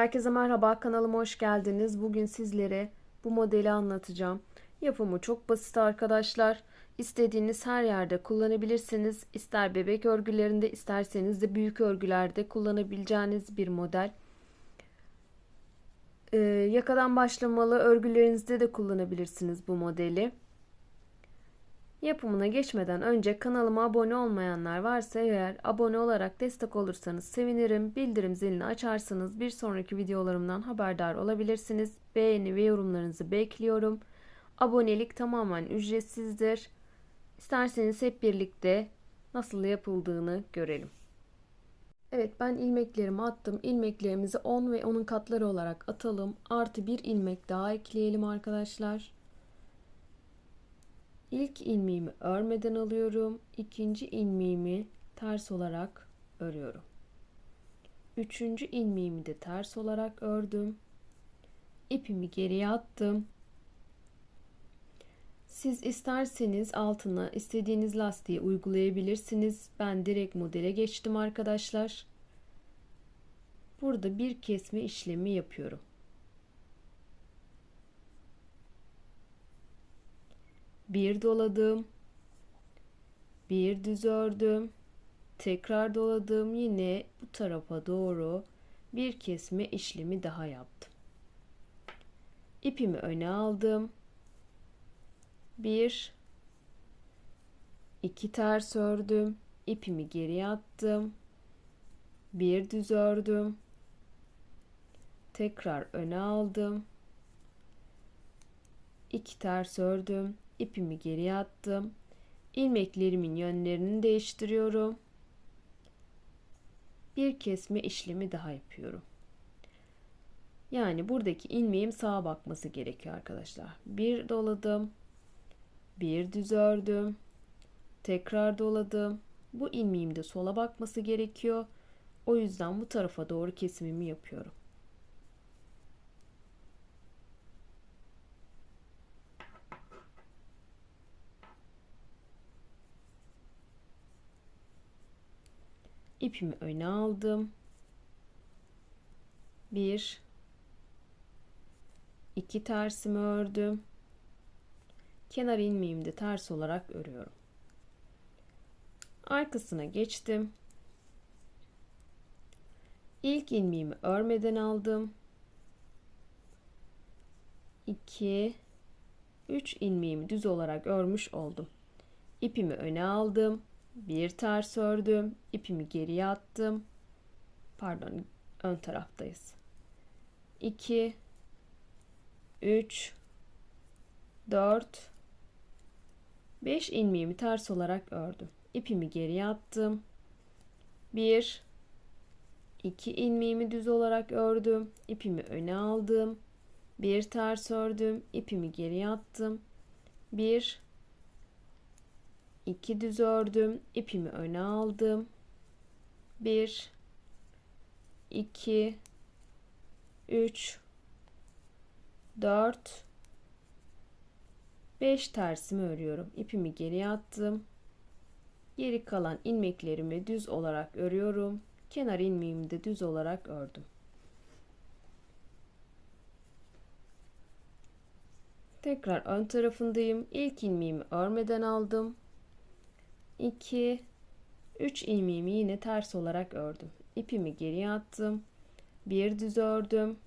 Herkese merhaba, kanalıma hoş geldiniz. Bugün sizlere bu modeli anlatacağım. Yapımı çok basit arkadaşlar. İstediğiniz her yerde kullanabilirsiniz. İster bebek örgülerinde, isterseniz de büyük örgülerde kullanabileceğiniz bir model. Ee, yakadan başlamalı örgülerinizde de kullanabilirsiniz bu modeli. Yapımına geçmeden önce kanalıma abone olmayanlar varsa eğer abone olarak destek olursanız sevinirim. Bildirim zilini açarsanız bir sonraki videolarımdan haberdar olabilirsiniz. Beğeni ve yorumlarınızı bekliyorum. Abonelik tamamen ücretsizdir. İsterseniz hep birlikte nasıl yapıldığını görelim. Evet ben ilmeklerimi attım. İlmeklerimizi 10 ve onun katları olarak atalım. Artı bir ilmek daha ekleyelim arkadaşlar. İlk ilmeğimi örmeden alıyorum. İkinci ilmeğimi ters olarak örüyorum. Üçüncü ilmeğimi de ters olarak ördüm. İpimi geriye attım. Siz isterseniz altına istediğiniz lastiği uygulayabilirsiniz. Ben direkt modele geçtim arkadaşlar. Burada bir kesme işlemi yapıyorum. Bir doladım bir düz ördüm tekrar doladım yine bu tarafa doğru. Bir kesme işlemi daha yaptım. İpimi öne aldım. Bir iki ters ördüm ipimi geriye attım. Bir düz ördüm tekrar öne aldım. İki ters ördüm ipimi geriye attım. ilmeklerimin yönlerini değiştiriyorum. Bir kesme işlemi daha yapıyorum. Yani buradaki ilmeğim sağa bakması gerekiyor arkadaşlar. Bir doladım. Bir düz ördüm. Tekrar doladım. Bu ilmeğim de sola bakması gerekiyor. O yüzden bu tarafa doğru kesimimi yapıyorum. İpimi öne aldım. Bir, iki tersimi ördüm. Kenar ilmeğimi de ters olarak örüyorum. Arkasına geçtim. İlk ilmeğimi örmeden aldım. 2 3 ilmeğimi düz olarak örmüş oldum. İpimi öne aldım bir ters ördüm ipimi geriye attım. Pardon ön taraftayız. 2 3 4 5 ilmeğimi ters olarak ördüm. İpimi geriye attım. 1 2 ilmeğimi düz olarak ördüm. İpimi öne aldım. Bir ters ördüm ipimi geriye attım. 1 2 düz ördüm ipimi öne aldım. 1 2 3 4 5 tersimi örüyorum. İpimi geriye attım. Geri kalan ilmeklerimi düz olarak örüyorum. Kenar ilmeğimi de düz olarak ördüm. Tekrar ön tarafındayım. İlk ilmeğimi örmeden aldım 2 3 ilmeğimi yine ters olarak ördüm. İpimi geriye attım. Bir düz ördüm.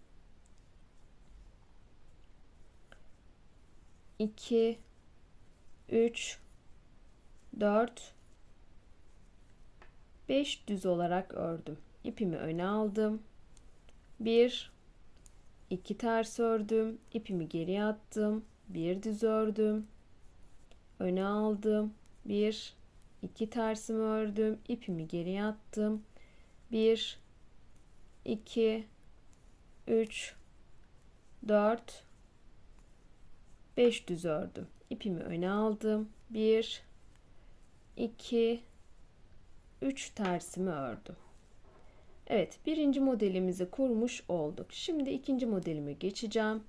2 3 4 5 düz olarak ördüm. İpimi öne aldım. 1 2 ters ördüm. İpimi geriye attım. Bir düz ördüm. Öne aldım. 1 2 tersimi ördüm ipimi geriye attım. 1 2 3 4 5 düz ördüm. İpimi öne aldım. 1 2 3 tersimi ördüm. Evet birinci modelimizi kurmuş olduk. Şimdi ikinci modelime geçeceğim.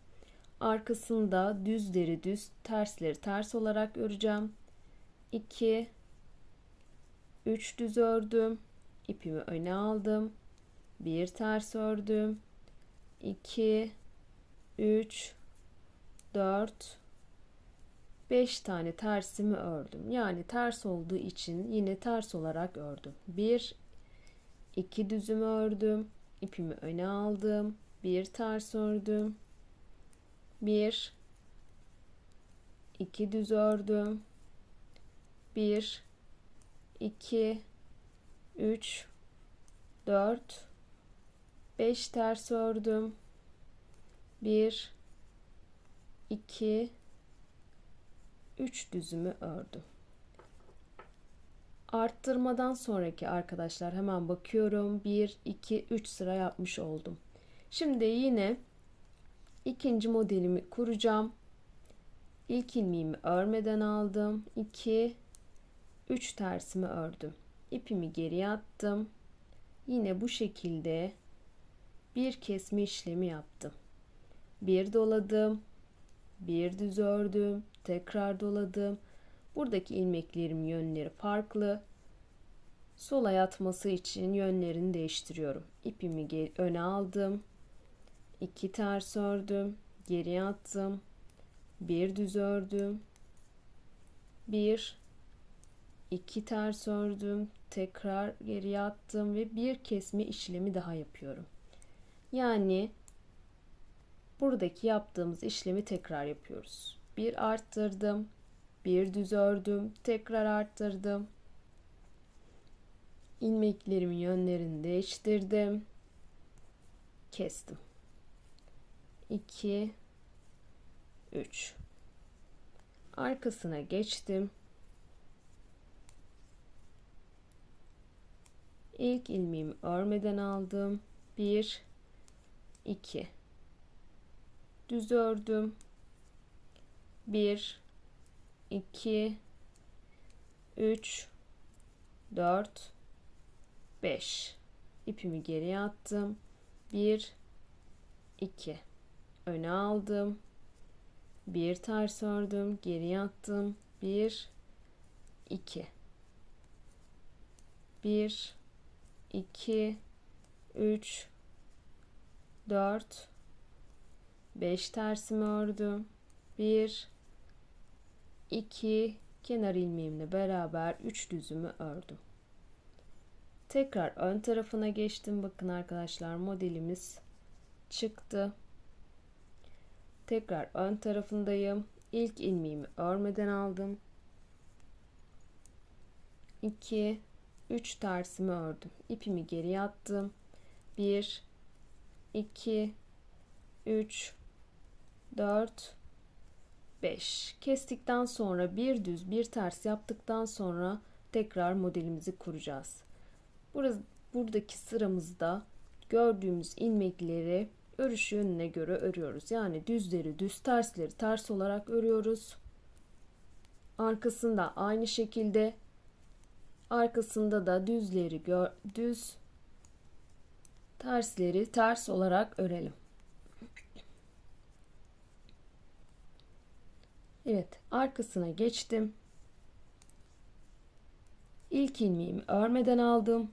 Arkasında düzleri düz tersleri ters olarak öreceğim. 2 3 düz ördüm ipimi öne aldım bir ters ördüm 2 3 4 5 tane tersimi ördüm. Yani ters olduğu için yine ters olarak ördüm. 1 2 düzümü ördüm. ipimi öne aldım. Bir ters ördüm. 1 2 düz ördüm. 1 2 3 4 5 ters ördüm. 1 2 3 düzümü ördüm. Arttırmadan sonraki arkadaşlar hemen bakıyorum. 1 2 3 sıra yapmış oldum. Şimdi yine ikinci modelimi kuracağım. İlk ilmeğimi örmeden aldım. 2 3 tersimi ördüm. İpimi geriye attım. Yine bu şekilde bir kesme işlemi yaptım. Bir doladım. Bir düz ördüm. Tekrar doladım. Buradaki ilmeklerim yönleri farklı. Sola yatması için yönlerini değiştiriyorum. İpimi öne aldım. 2 ters ördüm. Geriye attım. Bir düz ördüm. Bir 2 ters ördüm. Tekrar geriye attım ve bir kesme işlemi daha yapıyorum. Yani buradaki yaptığımız işlemi tekrar yapıyoruz. Bir arttırdım. Bir düz ördüm. Tekrar arttırdım. ilmeklerimin yönlerini değiştirdim. Kestim. 2 3 Arkasına geçtim. İlk ilmeğimi örmeden aldım. 1 2 düz ördüm. 1 2 3 4 5 ipimi geriye attım. 1 2 öne aldım. Bir ters ördüm, geriye attım. 1 2 1 2 3 4 5 tersimi ördüm. 1 2 kenar ilmeğimle beraber 3 düzümü ördüm. Tekrar ön tarafına geçtim. Bakın arkadaşlar modelimiz çıktı. Tekrar ön tarafındayım. İlk ilmeğimi örmeden aldım. 2 3 tersimi ördüm. İpimi geriye attım. 1 2 3 4 5 kestikten sonra bir düz bir ters yaptıktan sonra tekrar modelimizi kuracağız. Burası, buradaki sıramızda gördüğümüz ilmekleri örüş yönüne göre örüyoruz. Yani düzleri düz tersleri ters olarak örüyoruz. Arkasında aynı şekilde arkasında da düzleri gör, düz tersleri ters olarak örelim. Evet, arkasına geçtim. İlk ilmeğimi örmeden aldım.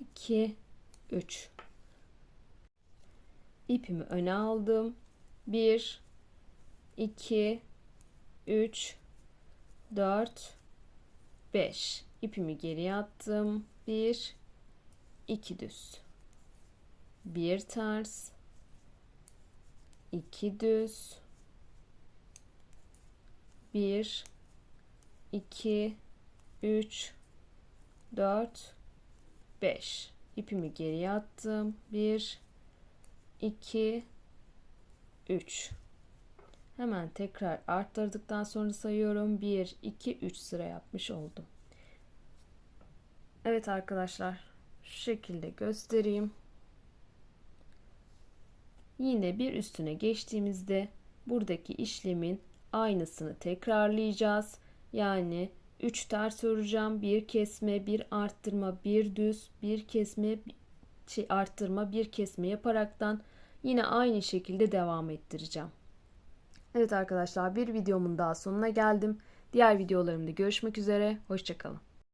2 3 İpimi öne aldım. 1 2 3 4 5 İpimi geriye attım. 1 2 düz. 1 ters. 2 düz. 1 2 3 4 5 ipimi geriye attım. 1 2 3 hemen tekrar arttırdıktan sonra sayıyorum. 1 2 3 sıra yapmış oldum Evet arkadaşlar şu şekilde göstereyim yine bir üstüne geçtiğimizde buradaki işlemin aynısını tekrarlayacağız. Yani 3 ters öreceğim. Bir kesme, bir arttırma, bir düz, bir kesme, şey arttırma, bir kesme yaparaktan yine aynı şekilde devam ettireceğim. Evet arkadaşlar bir videomun daha sonuna geldim. Diğer videolarımda görüşmek üzere. Hoşçakalın.